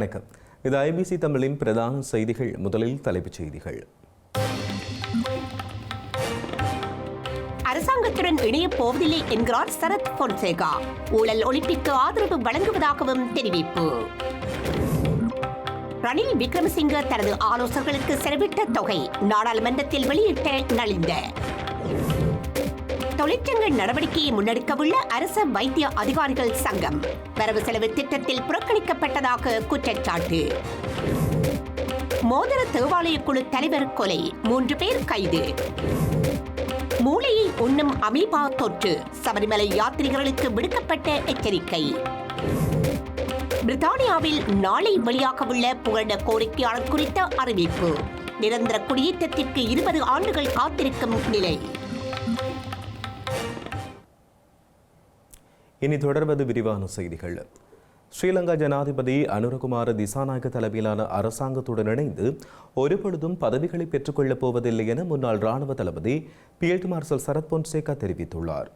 வணக்கம். இது ஐபிசி தமிழின் பிரதான செய்திகள். முதலில் தலைப்புச் செய்திகள். அரசாங்கத்துடன் இணையப் போவதில்லை என்கிறார் சரத் பொன்சேகா. ஊழல் ஒழிப்பிற்கு ஆதரவு வழங்குவதாகவும் தெரிவிப்பு. ரணில் விக்ரமசிங்க தனது ஆலோசகர்களுக்கு செலவிட்ட தொகை நாடாளுமன்றத்தில் வெளியிட்ட நலிந்த. தொழிற்சங்க நடவடிக்கையை முன்னெடுக்கவுள்ள அரச வைத்திய அதிகாரிகள் சங்கம். வரவு செலவு திட்டத்தில் புறக்கணிக்கப்பட்டதாக குற்றச்சாட்டு. மோதர தேவாலய குழு தலைவர் கொலை மூன்று பேர் கைது. மூளையை உண்ணும் அமீபா தொற்று சபரிமலை யாத்திரிகர்களுக்கு விடுக்கப்பட்ட எச்சரிக்கை. பிரித்தானியாவில் நாளை வெளியாகவுள்ள புகழ்ந்த கோரிக்கையாளர் குறித்த அறிவிப்பு. நிரந்தர குடியேற்றத்திற்கு இருபது ஆண்டுகள் காத்திருக்கும் நிலை. இனி தொடர்வது விரிவான செய்திகள். ஸ்ரீலங்கா ஜனாதிபதி அனுரகுமார திசாநாயக தலைமையிலான அரசாங்கத்துடன் இணைந்து ஒருபொழுதும் பதவிகளை பெற்றுக்கொள்ளப் போவதில்லை என முன்னாள் ராணுவ தளபதி பீல்ட் மார்ஷல் சரத் பொன்சேகா தெரிவித்துள்ளார்.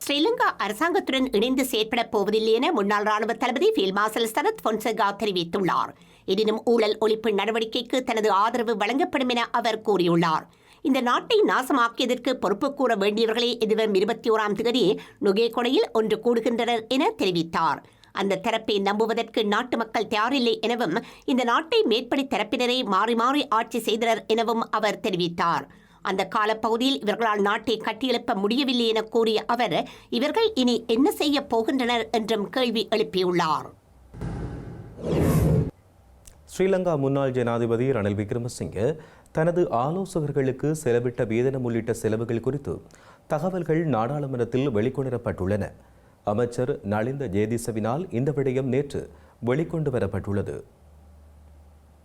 ஸ்ரீலங்கா அரசாங்கத்துடன் இணைந்து செயற்படப் போவதில்லை என முன்னாள் ராணுவ தளபதி ஃபீல்ட் மார்ஷல் சரத் பொன்சேகா தெரிவித்துள்ளார். எனினும் ஊழல் ஒழிப்பு நடவடிக்கைக்கு தனது ஆதரவு வழங்கப்படும் என அவர் கூறியுள்ளார். இந்த நாட்டை நாசமாக்கியதற்கு பொறுப்பு கூற வேண்டியவர்களே எதிர்வரும் இருபத்தி ஓராம் தேதி நுகேகொடையில் ஒன்று கூடுகின்றனர் என தெரிவித்தார். அந்த தரப்பை நம்புவதற்கு நாட்டு மக்கள் தயாரில்லை எனவும் இந்த நாட்டை மேற்படி தரப்பினரை மாறி மாறி ஆட்சி செய்தனர் எனவும் அவர் தெரிவித்தார். அந்த காலப்பகுதியில் இவர்களால் நாட்டை கட்டியெழுப்ப முடியவில்லை என கூறிய அவர் இவர்கள் இனி என்ன செய்ய போகின்றனர் என்றும் கேள்வி எழுப்பியுள்ளார். ஸ்ரீலங்கா முன்னாள் ஜனாதிபதி ரணில் விக்ரமசிங்கே தனது ஆலோசகர்களுக்கு செலவிட்ட வேதனம் உள்ளிட்ட செலவுகள் குறித்து தகவல்கள் நாடாளுமன்றத்தில் வெளிக்கொணரப்பட்டுள்ளன. அமைச்சர் நலிந்த ஜேதிசவினால் இந்த விடயம் நேற்று வெளிக்கொண்டு வரப்பட்டுள்ளது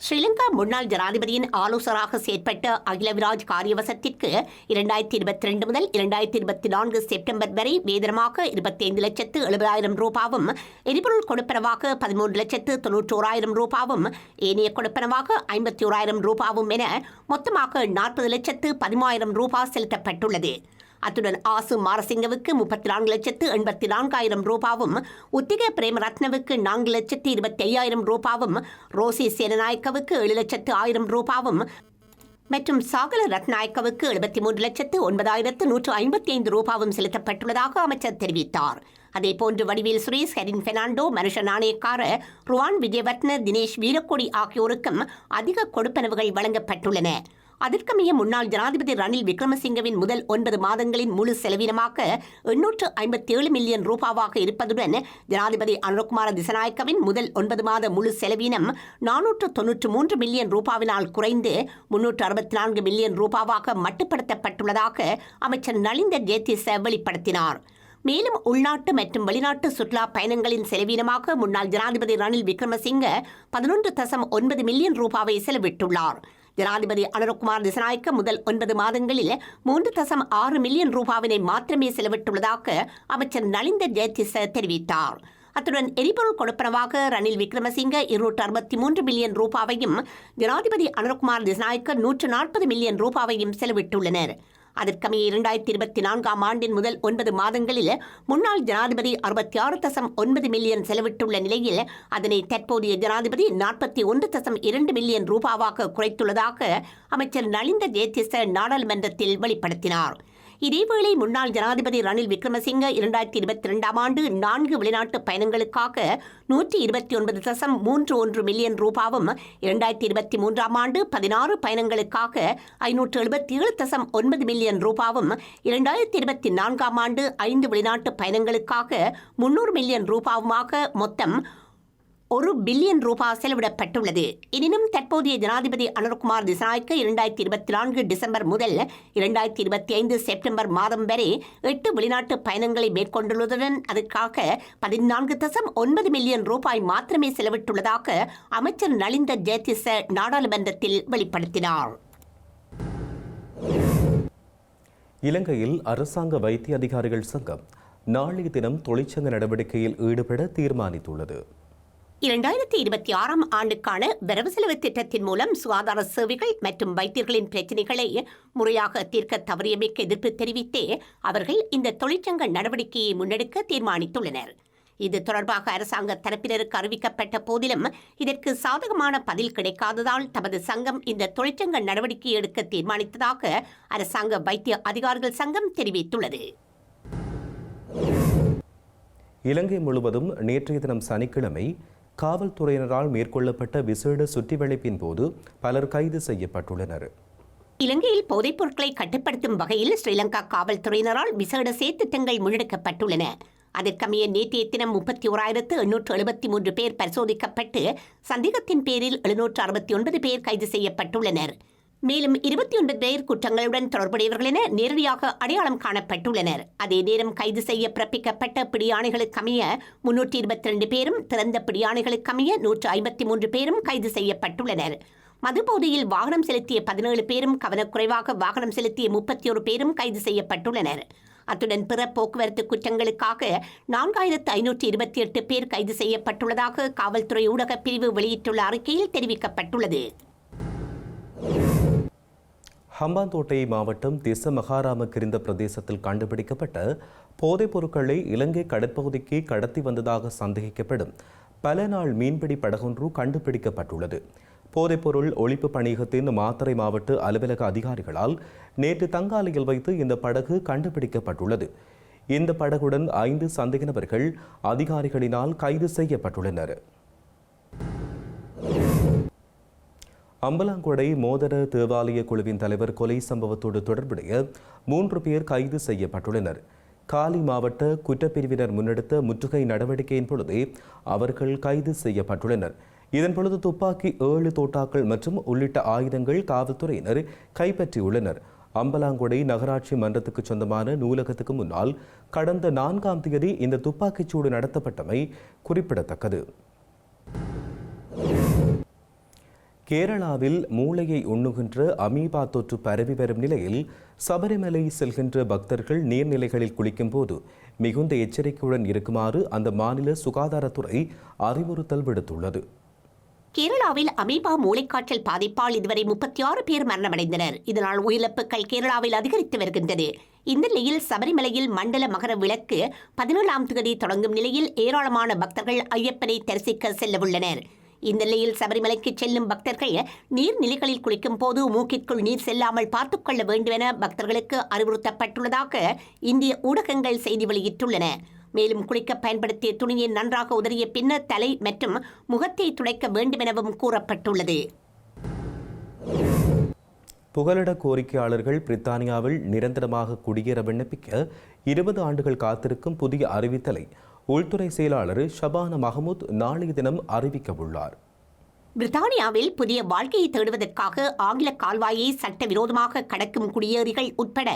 ஸ்ரீலங்கா முன்னாள் ஜனாதிபதியின் ஆலோசகராக செயற்பட்ட அகிலவிராஜ் காரியவசத்திற்கு இரண்டாயிரத்தி இருபத்தி ரெண்டு முதல் இரண்டாயிரத்தி இருபத்தி நான்கு செப்டம்பர் வரை வேதனமாக இருபத்தி ஐந்து லட்சத்து எழுபதாயிரம் ரூபாவும் எரிபொருள் கொடுப்பனவாக பதிமூன்று லட்சத்து தொன்னூற்றோராயிரம் ரூபாவும் ஏனைய கொடுப்பனவாக ஐம்பத்தி ஓராயிரம் ரூபாவும் என மொத்தமாக நாற்பது லட்சத்து பதிமூவாயிரம் ரூபாய் செலுத்தப்பட்டுள்ளது. அத்துடன் ஆசு மாரசிங்கவுக்கு முப்பத்தி நான்கு லட்சத்து எண்பத்தி நான்காயிரம் ரூபாவும் உத்திக பிரேமரத்னவுக்கு நான்கு லட்சத்து இருபத்தி ஐயாயிரம் ரூபாவும் ரோசி சேனநாயக்கவுக்கு ஏழு லட்சத்து ஆயிரம் ரூபாவும் மற்றும் சாகல ரத்நாயக்கவுக்கு எழுபத்தி மூன்று லட்சத்து ஒன்பதாயிரத்து நூற்று ஐம்பத்தி ஐந்து ரூபாவும் செலுத்தப்பட்டுள்ளதாக அமைச்சர் தெரிவித்தார். அதேபோன்று வடிவேல் சுரேஷ் ஹெரின் பெர்னாண்டோ மனுஷ நாணயக்கார ருவான் விஜயவர்த்தன தினேஷ் வீரக்கொடி ஆகியோருக்கும் அதிக கொடுப்பனவுகள் வழங்கப்பட்டுள்ளன. அதற்கமைய முன்னாள் ஜனாதிபதி ரணில் விக்ரமசிங்கவின் முதல் ஒன்பது மாதங்களின் முழு செலவினமாக எண்ணூற்று ஐம்பத்தி ஏழு மில்லியன் ரூபாவாக இருப்பதுடன் ஜனாதிபதி அனுரகுமார திசநாயக்கவின் முதல் ஒன்பது மாத முழு செலவினம் நானூற்று தொன்னூற்று மூன்று மில்லியன் ரூபாவினால் குறைந்து முன்னூற்று அறுபத்தி நான்கு மில்லியன் ரூபாவாக மட்டுப்படுத்தப்பட்டுள்ளதாக அமைச்சர் நலிந்த ஜேதிச வெளிப்படுத்தினார். மேலும் உள்நாட்டு மற்றும் வெளிநாட்டு சுற்றுலா பயணங்களின் செலவீனமாக முன்னாள் ஜனாதிபதி ரணில் விக்ரமசிங்க பதினொன்று தசம் ஒன்பது மில்லியன் ரூபாவை செலவிட்டுள்ளார். ஜனாதிபதி அனுரகுமார் திசநாயக்க முதல் ஒன்பது மாதங்களில் மூன்று தசம் ஆறு மில்லியன் ரூபாவினை மாத்திரமே செலவிட்டுள்ளதாக அமைச்சர் நலிந்த ஜெயதிச தெரிவித்தார். அத்துடன் எரிபொருள் கொடுப்பனவாக ரணில் விக்ரமசிங்க இருநூற்று அறுபத்தி மூன்று மில்லியன் ரூபாவையும் ஜனாதிபதி அனுரகுமார் திசநாயக்க நூற்று நாற்பது மில்லியன் ரூபாவையும் செலவிட்டுள்ளனர். அதற்கமைய இரண்டாயிரத்தி இருபத்தி நான்காம் ஆண்டின் முதல் ஒன்பது மாதங்களில் முன்னாள் ஜனாதிபதி அறுபத்தி ஆறு தசம் ஒன்பது மில்லியன் செலவிட்டுள்ள நிலையில் அதனை தற்போதைய ஜனாதிபதி நாற்பத்தி ஒன்று தசம் இரண்டு மில்லியன் ரூபாவாக குறைத்துள்ளதாக அமைச்சர் நலிந்த ஜேதிச நாடாளுமன்றத்தில் வெளிப்படுத்தினார். இதேவேளை முன்னாள் ஜனாதிபதி ரணில் விக்ரமசிங்க இரண்டாயிரத்தி இருபத்தி இரண்டாம் ஆண்டு நான்கு வெளிநாட்டு பயணங்களுக்காக நூற்றி இருபத்தி ஒன்பது தசம் மூன்று ஒன்று மில்லியன் ரூபாவும் இரண்டாயிரத்தி இருபத்தி மூன்றாம் ஆண்டு பதினாறு பயணங்களுக்காக ஐநூற்று எழுபத்தி ஏழு தசம் ஒன்பது மில்லியன் ரூபாவும் இரண்டாயிரத்தி இருபத்தி நான்காம் ஆண்டு ஐந்து வெளிநாட்டு பயணங்களுக்காக முன்னூறு மில்லியன் ரூபாவுமாக மொத்தம் ஒரு பில்லியன் ரூபாய் செலவிடப்பட்டுள்ளது. எனினும் தற்போதைய ஜனாதிபதி அனுர்குமார் திசாய்க்கு இரண்டாயிரத்தி இருபத்தி நான்கு டிசம்பர் முதல் இரண்டாயிரத்தி இருபத்தி ஐந்து செப்டம்பர் மாதம் வரை எட்டு வெளிநாட்டு பயணங்களை மேற்கொண்டுள்ளதுடன் அதற்காக பதினான்கு தசம் ஒன்பது மில்லியன் ரூபாய் மாத்திரமே செலவிட்டுள்ளதாக அமைச்சர் நலிந்த ஜெயதிச நாடாளுமன்றத்தில் வெளிப்படுத்தினார். இலங்கையில் அரசாங்க வைத்திய அதிகாரிகள் சங்கம் நாளைய தினம் தொழிற்சங்க நடவடிக்கையில் ஈடுபட தீர்மானித்துள்ளது. இரண்டாயிரத்தி இருபத்தி ஆறாம் ஆண்டுக்கான வரவு செலவு திட்டத்தின் மூலம் சுகாதார சேவைகள் மற்றும் வைத்தியர்களின் பிரச்சினைகளை முறையாக தீர்க்க தவறியமைக்கு எதிர்ப்பு தெரிவித்தே அவர்கள் இந்த தொழிற்சங்க நடவடிக்கையை முன்னெடுக்க தீர்மானித்துள்ளனர். இது தொடர்பாக அரசாங்க தரப்பினருக்கு அறிவிக்கப்பட்ட போதிலும் இதற்கு சாதகமான பதில் கிடைக்காததால் தமது சங்கம் இந்த தொழிற்சங்க நடவடிக்கை எடுக்க தீர்மானித்ததாக அரசாங்க வைத்திய அதிகாரிகள் சங்கம் தெரிவித்துள்ளது. இலங்கை முழுவதும் நேற்றைய தினம் சனிக்கிழமை காவல்துறையினரால் மேற்கொள்ளப்பட்ட விசேட சுற்றிவளைப்பின் போது பலர் கைது செய்யப்பட்டுள்ளனர். இலங்கையில் போதைப் பொருட்களை கட்டுப்படுத்தும் வகையில் ஸ்ரீலங்கா காவல்துறையினரால் விசேட சேத்திட்டங்கள் முன்னெடுக்கப்பட்டுள்ளன. அதற்கமைய நேற்றைய தினம் முப்பத்தி ஓராயிரத்து எண்ணூற்று எழுபத்தி மூன்று பேர் பரிசோதிக்கப்பட்டு சந்தேகத்தின் பேரில் எழுநூற்று அறுபத்தி ஒன்பது பேர் கைது செய்யப்பட்டுள்ளனர். மேலும் இருபத்தி ஒன்பது பேர் குற்றங்களுடன் தொடர்புடையவர்கள் என நேரடியாக அடையாளம் காணப்பட்டுள்ளனர். அதே நேரம் கைது செய்ய பிறப்பிக்கப்பட்ட பிடியாணைகளுக்கமைய முன்னூற்றி இருபத்தி ரெண்டு பேரும் திறந்த பிடியாணைகளுக்கமைய நூற்று ஐம்பத்தி மூன்று பேரும் கைது செய்யப்பட்டுள்ளனர். மதுபோதையில் வாகனம் செலுத்திய பதினேழு பேரும் கவனக்குறைவாக வாகனம் செலுத்திய முப்பத்தி ஒரு பேரும் கைது செய்யப்பட்டுள்ளனர். அத்துடன் பிற போக்குவரத்து குற்றங்களுக்காக நான்காயிரத்து ஐநூற்றி இருபத்தி எட்டு பேர் கைது செய்யப்பட்டுள்ளதாக காவல்துறை ஊடகப் பிரிவு வெளியிட்டுள்ள அறிக்கையில் தெரிவிக்கப்பட்டுள்ளது. ஹம்பாந்தோட்டை மாவட்டம் திச மகாராம கிரிந்த பிரதேசத்தில் கண்டுபிடிக்கப்பட்ட போதைப் பொருட்களை இலங்கை கடற்பகுதிக்கு கடத்தி வந்ததாக சந்தேகிக்கப்படும் பல நாள் மீன்பிடி படகொன்று கண்டுபிடிக்கப்பட்டுள்ளது. போதைப்பொருள் ஒழிப்பு பணியகத்தின் மாத்தறை மாவட்ட அலுவலக அதிகாரிகளால் நேற்று தங்காலையில் வைத்து இந்த படகு கண்டுபிடிக்கப்பட்டுள்ளது. இந்த படகுடன் ஐந்து சந்தேக நபர்கள் அதிகாரிகளினால் கைது செய்யப்பட்டுள்ளனர். அம்பலாங்கொடை மோதர தேவாலய குழுவின் தலைவர் கொலை சம்பவத்தோடு தொடர்புடைய மூன்று பேர் கைது செய்யப்பட்டுள்ளனர். காலி மாவட்ட குற்றப்பிரிவினர் முன்னெடுத்த முற்றுகை நடவடிக்கையின் பொழுதே அவர்கள் கைது செய்யப்பட்டுள்ளனர். இதன் பொழுது துப்பாக்கி ஏழு தோட்டாக்கள் மற்றும் உள்ளிட்ட ஆயுதங்கள் காவல்துறையினர் கைப்பற்றியுள்ளனர். அம்பலாங்கொடை நகராட்சி மன்றத்துக்கு சொந்தமான நூலகத்துக்கு முன்னால் கடந்த நான்காம் தேதி இந்த துப்பாக்கிச்சூடு நடத்தப்பட்டமை குறிப்பிடத்தக்கது. கேரளாவில் மூளையை உண்ணுகின்ற அமீபா தொற்று பரவி வரும் நிலையில் சபரிமலை செல்கின்ற பக்தர்கள் நீர்நிலைகளில் குளிக்கும் போது மிகுந்த எச்சரிக்கையுடன் இருக்குமாறு அந்த மாநில சுகாதாரத்துறை அறிவுறுத்தல் விடுத்துள்ளது. கேரளாவில் அமீபா மூளைக்காய்ச்சல் பாதிப்பால் இதுவரை முப்பத்தி ஆறு பேர் மரணமடைந்தனர். இதனால் உயிரிழப்புகள் கேரளாவில் அதிகரித்து வருகின்றது. இந்த நிலையில் சபரிமலையில் மண்டல மகர விளக்கு பதினேழாம் தேதி தொடங்கும் நிலையில் ஏராளமான பக்தர்கள் ஐயப்பனை தரிசிக்க செல்லவுள்ளனர். இந்த நிலையில் சபரிமலைக்கு செல்லும் பக்தர்கள் நீர்நிலைகளில் குளிக்கும் போது மூக்கிற்குள் நீர் செல்லாமல் பார்த்துக் கொள்ள வேண்டும் என பக்தர்களுக்கு அறிவுறுத்தப்பட்டுள்ளதாக இந்திய ஊடகங்கள் செய்தி வெளியிட்டுள்ளன. மேலும் குளிக்க பயன்படுத்திய துணியை நன்றாக உதறிய பின்னர் தலை மற்றும் முகத்தை துடைக்க வேண்டும் எனவும் கூறப்பட்டுள்ளது. புகலிட கோரிக்கையாளர்கள் பிரித்தானியாவில் நிரந்தரமாக குடியேற விண்ணப்பிக்க இருபது ஆண்டுகள் காத்திருக்கும் புதிய அறிவித்தலை உள்துறை செயலாளர் ஷபான மஹமூத் நாளைய தினம் அறிவிக்க உள்ளார். பிரித்தானியாவில் புதிய வாழ்க்கையை தேடுவதற்காக ஆங்கில கால்வாயை சட்டவிரோதமாக கடக்கும் குடியேறிகள் உட்பட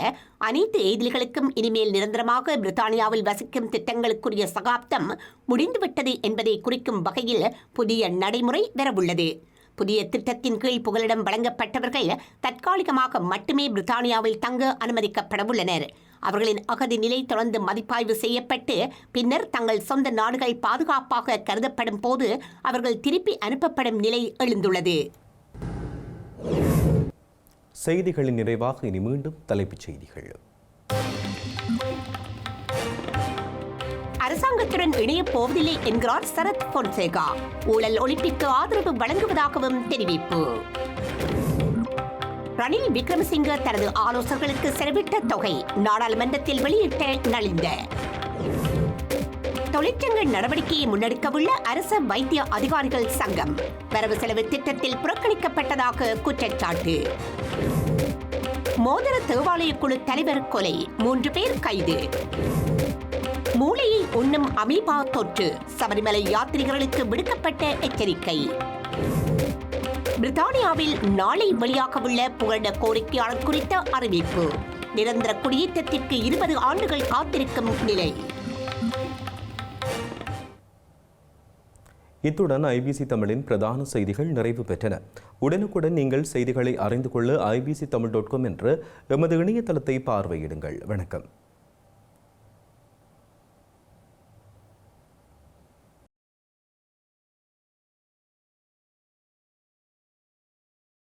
அனைத்து எதிரிகளுக்கும் இனிமேல் நிரந்தரமாக பிரித்தானியாவில் வசிக்கும் திட்டங்களுக்குரிய சகாப்தம் முடிந்துவிட்டது என்பதை குறிக்கும் வகையில் புதிய நடைமுறை வரவுள்ளது. புதிய திட்டத்தின் கீழ் புகலிடம் வழங்கப்பட்டவர்கள் தற்காலிகமாக மட்டுமே பிரித்தானியாவில் தங்க அனுமதிக்கப்படவுள்ளனர். அவர்களின் அகதி நிலை தொடர்ந்து மதிப்பாய்வு செய்யப்பட்டு பின்னர் தங்கள் சொந்த நாடுகள் பாதுகாப்பாக கருதப்படும் போது அவர்கள் திருப்பி அனுப்பப்படும் நிலை எழுந்துள்ளது. செய்திகளின் நிறைவாக இனி மீண்டும் தலைப்புச் செய்திகள். அரசாங்கத்துடன் இணையப் போவதில்லை என்கிறார் சரத் பொன்சேகா. ஊழல் ஒழிப்பிற்கு ஆதரவு வழங்குவதாகவும் தெரிவிப்பு. ரணில் விக்ரமசிங்க தனது ஆலோசகர்களுக்கு செலவிட்ட தொகை நாடாளுமன்றத்தில் வெளியிட்ட நலிந்த. தொழிற்சங்க நடவடிக்கையை முன்னெடுக்கவுள்ள அரச வைத்திய அதிகாரிகள் சங்கம் வரவு செலவு திட்டத்தில் புறக்கணிக்கப்பட்டதாக குற்றச்சாட்டு. மோதிர தேவாலய குழு தலைவர் கொலை மூன்று பேர் கைது. மூளையை உண்ணும் அமீபா தொற்று சபரிமலை யாத்ரிகர்களுக்கு விடுக்கப்பட்ட எச்சரிக்கை. பிரித்தானியாவில் நாளை வெளியாகவுள்ள புகழ்ந்த கோரிக்கையாளர் குறித்த அறிவிப்பு. நிரந்தர குடியேற்றத்திற்கு இருபது ஆண்டுகள் காத்திருக்கும் நிலை. இத்துடன் ஐபிசி தமிழின் பிரதான செய்திகள் நிறைவு பெற்றன. உடனுக்குடன் நீங்கள் செய்திகளை அறிந்து கொள்ள ஐபிசி தமிழ் டாட் காம் என்ற எமது இணையதளத்தை பார்வையிடுங்கள். வணக்கம்.